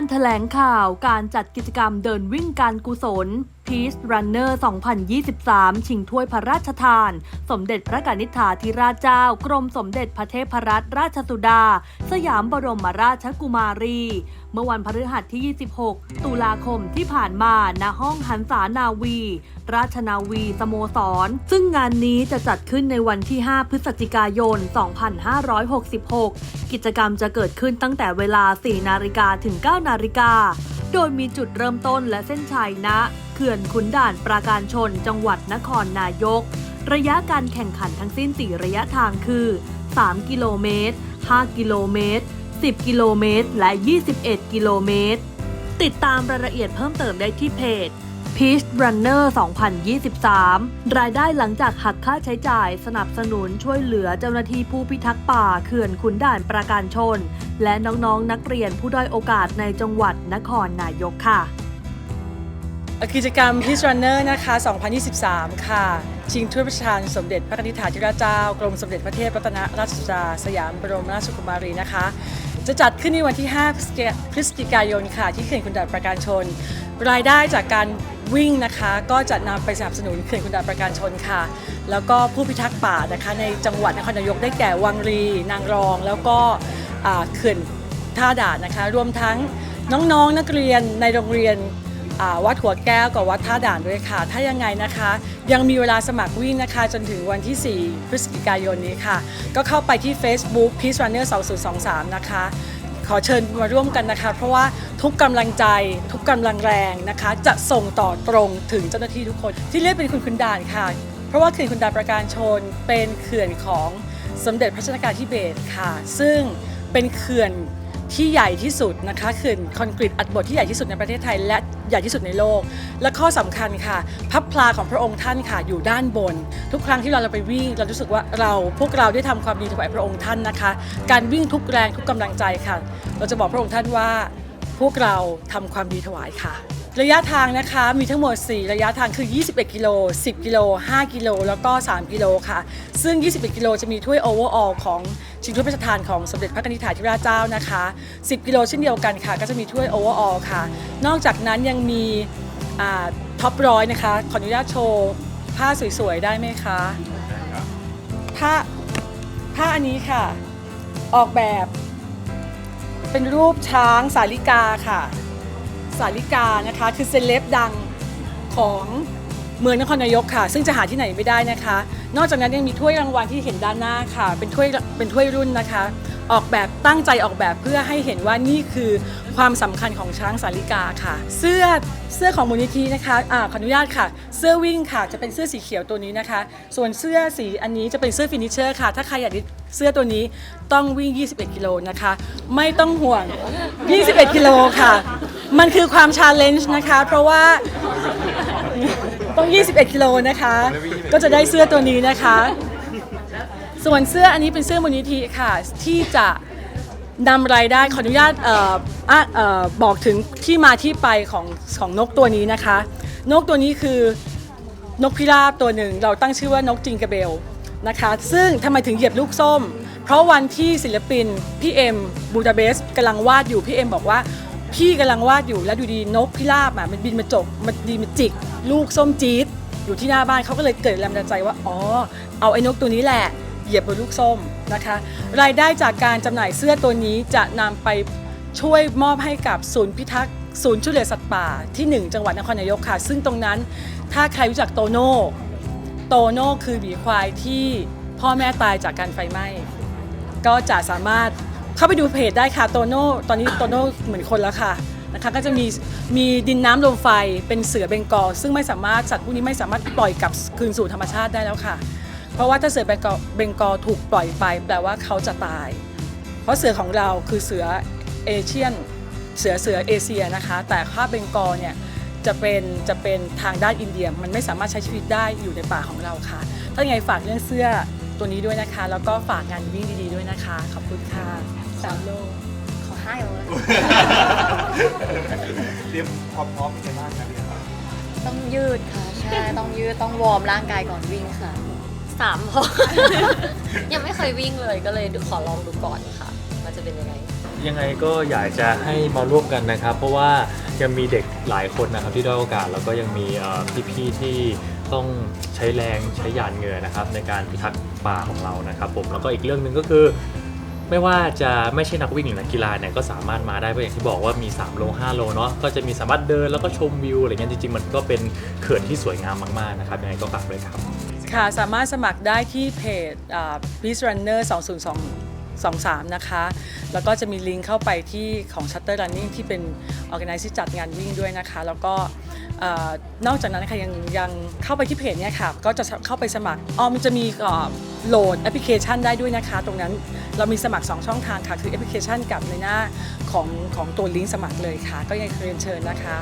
การแถลงข่าวการจัดกิจกรรมเดินวิ่งการกุศล Peace Runner 2023 ชิงถ้วยพระราชทาน สมเด็จพระกนิษฐาธิราชเจ้า กรมสมเด็จพระเทพรัตนราชสุดา สยามบรมราชกุมารี เมื่อวันพฤหัสที่ 26 ตุลาคมที่ผ่านมาณห้องหันษานาวี ราชนาวีสโมสร ซึ่งงานนี้จะจัดขึ้นในวันที่ 5 พฤศจิกายน 2566 กิจกรรมจะเกิดขึ้นตั้งแต่เวลา 4 นาฬิกาถึง 9 นาฬิกา โดยมีจุดเริ่มต้นและเส้นชัยณเขื่อนขุนด่านปราการชน จังหวัดนครนายก ระยะการแข่งขันทั้งสิ้น 4 ระยะทางคือ 3 กิโลเมตร 5 กิโลเมตร 10 กิโลเมตร และ 21 กิโลเมตร ติดตามรายละเอียดเพิ่มเติมได้ที่เพจ Peace Runner 2023 รายได้หลังจากหักค่าใช้จ่ายสนับสนุนช่วยเหลือเจ้าหน้าที่ผู้พิทักษ์ป่าเขื่อนขุนด่านประการชน และน้องๆนนักเรียนผู้ด้อยโอกาสในจังหวัดนครนายกค่ะ กิจกรรม Peace Runner นะคะ 2023 ค่ะ ชิงถ้วยพระราชทานสมเด็จพระนิธิถาธิราชเจ้า กรมสมเด็จพระเทพรัตนราชสุดาสยามบรมราชกุมารีนะคะ จะจัดขึ้นในวันที่5พฤศจิกาพฤศจิกายนค่ะ ที่เขื่อนคุณด่านประการชน รายได้จากการวิ่งนะคะ ก็จะนำไปสนับสนุนเขื่อนคุณด่านประการชนค่ะ แล้วก็ผู้พิทักษ์ป่านะคะในจังหวัดนครนายกได้แก่วังรี นางรอง แล้วก็เขื่อนท่าด่านนะคะ รวมทั้งน้องๆนนักเรียนในโรงเรียน วัดหัวแก้วกับวัดท่าด่านด้วยค่ะ ถ้ายังไงนะคะ ยังมีเวลาสมัครวิ่งนะคะ จนถึงวันที่ 4 พฤศจิกายนนี้ค่ะ ก็เข้าไปที่ Facebook Peace Runner 2023 นะคะ ขอเชิญมาร่วมกันนะคะ เพราะว่าทุกกำลังใจ ทุกกำลังแรงนะคะ จะส่งต่อตรงถึงเจ้าหน้าที่ทุกคน ที่เรียกเป็นคุณคุณด่านค่ะ เพราะว่าเขื่อนคุณด่านประการชนเป็นเขื่อนของสมเด็จพระชนกาธิเบศค่ะ ซึ่งเป็นเขื่อน ที่ใหญ่ที่สุดนะคะเขื่อนคอนกรีตอัดบดที่ใหญ่ที่สุดในประเทศไทย และใหญ่ที่สุดในโลก และข้อสำคัญค่ะพับพลาของพระองค์ท่านค่ะอยู่ด้านบน ทุกครั้งที่เราไปวิ่ง เรารู้สึกว่าเราพวกเราได้ทำความดีถวายพระองค์ท่านนะคะ การวิ่งทุกแรงทุกกำลังใจค่ะ เราจะบอกพระองค์ท่านว่าพวกเราทำความดีถวายค่ะระยะทางนะคะมีทั้งหมด 4 ระยะทางคือ 21 กิโล 10 กิโล 5 กิโล แล้วก็ 3 กิโลค่ะ ซึ่ง 21 กิโลจะมีถ้วยโอเวอร์ออลของ ชิงถ้วยพระราชทานของสมเด็จพระนิธิถาธิราชเจ้านะคะ 10 กิโลเช่นเดียวกันค่ะ ก็จะมีถ้วยโอเวอร์ออลค่ะ นอกจากนั้นยังมีท็อปร้อยนะคะ ขออนุญาตโชว์ผ้าสวยๆ ได้ไหมคะผ้าผ้าอันนี้ค่ะ ออกแบบ เป็นรูปช้างสาลิกาค่ะ สาลิกานะคะ คือเซเลบดังของเมืองนครนายกค่ะ ซึ่งจะหาที่ไหนไม่ได้นะคะ นอกจากนั้นยังมีถ้วยรางวัลที่เห็นด้านหน้าค่ะ เป็นถ้วยเป็นถ้วยรุ่นนะคะ ออกแบบตั้งใจออกแบบเพื่อให้เห็นว่านี่คือความสำคัญของช้างสาลิกาค่ะ เสื้อเสื้อของมูลนิธินะคะอ่าขออนุญาตค่ะ เสื้อวิ่งค่ะ จะเป็นเสื้อสีเขียวตัวนี้นะคะ ส่วนเสื้อสีอันนี้จะเป็นเสื้อฟินิเชอร์ค่ะ ถ้าใครอยากได้เสื้อตัวนี้ต้องวิ่ง 21 กิโลนะคะ ไม่ต้องห่วง 21 กิโลค่ะ มันคือความชาเลนจ์นะคะ เพราะว่า ต้อง 21 กิโลนะคะ ก็จะได้เสื้อตัวนี้นะคะ ส่วนเสื้ออันนี้เป็นเสื้อมูลนิธิค่ะ ที่จะนำรายได้ขออนุญาตเอ่ออะเอ่อบอกถึงที่มาที่ไปของของนกตัวนี้นะคะ นกตัวนี้คือนกพิราบตัวหนึ่ง เราตั้งชื่อว่านกจิงกระเบลนะคะ ซึ่งทำไมถึงเหยียบลูกส้ม เพราะวันที่ศิลปินพี่เอ็มบูดาเบสกำลังวาดอยู่พี่เอ็มบอกว่า พี่กำลังวาดอยู่แล้วดูดีนกพิราบอะมันบินมาจกมันดีมาจิก ลูกส้มจี๊ดอยู่ที่หน้าบ้านเขาก็เลยเกิดแรงบันดาลใจว่าอ๋อเอาไอ้นกตัวนี้แหละเหยียบบนลูกส้มนะคะ รายได้จากการจำหน่ายเสื้อตัวนี้จะนำไปช่วยมอบให้กับศูนย์พิทักษ์ศูนย์ช่วยเหลือสัตว์ป่าที่ 1 จังหวัดนครนายกค่ะ ซึ่งตรงนั้นถ้าใครรู้จักโตโน่โตโน่คือหมีควายที่พ่อแม่ตายจากการไฟไหม้ก็จะสามารถ เข้าไปดูเพจได้ค่ะโตโน่ตอนนี้โตโน่เหมือนคนแล้วค่ะนะคะก็จะมีมีดินน้ำลมไฟเป็นเสือเบงกอลซึ่งไม่สามารถสัตว์พวกนี้ไม่สามารถปล่อยกลับคืนสู่ธรรมชาติได้แล้วค่ะ เพราะว่าถ้าเสือเบงกอลเบงกอลถูกปล่อยไปแปลว่าเขาจะตาย เพราะเสือของเราคือเสือเอเชียนเสือเสือเอเชียนะคะ แต่ถ้าเบงกอลเนี่ยจะเป็นจะเป็นทางด้านอินเดียมันไม่สามารถใช้ชีวิตได้อยู่ในป่าของเราค่ะ ถ้ายังไงฝากเรื่องเสื้อตัวนี้ด้วยนะคะ แล้วก็ฝากงานวิ่งดีๆด้วยนะคะ ขอบคุณค่ะ สามโล ขอให้เอาเลยเตรียมความพร้อมเป็นไงบ้างครับเนี่ยครับต้องยืดค่ะ ใช่ ต้องยืด ต้องวอร์มร่างกายก่อนวิ่งค่ะ สามพอ ยังไม่เคยวิ่งเลยก็เลยขอลองดูก่อนค่ะว่าจะเป็นยังไง ยังไงก็อยากจะให้มาร่วมกันนะครับ เพราะว่ายังมีเด็กหลายคนนะครับที่ด้อยโอกาสแล้วก็ยังมีเอ่อพี่ๆที่ต้องใช้แรงใช้หยาดเหงื่อนะครับในการพิทักษ์ป่าของเรานะครับผมแล้วก็อีกเรื่องหนึ่งก็คือ ไม่ว่าจะไม่ใช่นักวิ่งหรือนักกีฬาเนี่ยก็สามารถมาได้เพราะอย่างที่บอกว่ามี 3 โล 5 โลเนาะก็จะมีสามารถเดินแล้วก็ชมวิวอะไรเงี้ยจริงๆ มันก็เป็นเขื่อนที่สวยงามมากๆนะครับยังไงก็ฝากด้วยครับ ค่ะ สามารถสมัครได้ที่เพจ Peace Runner 2023นะคะ แล้วก็จะมีลิงก์เข้าไปที่ของ Shutter Running ที่เป็น organize ที่จัดงานวิ่งด้วยนะคะ แล้วก็ นอกจากนั้นค่ะยังยังเข้าไปที่เพจเนี่ยค่ะก็จะเข้าไปสมัครอ๋อมันจะมีโหลดแอปพลิเคชันได้ด้วยนะคะ ตรงนั้นเรามีสมัคร 2 ช่องทางค่ะ คือแอปพลิเคชันกับในหน้าของของตัวลิงก์สมัครเลยค่ะ ก็ยังเรียนเชิญนะคะ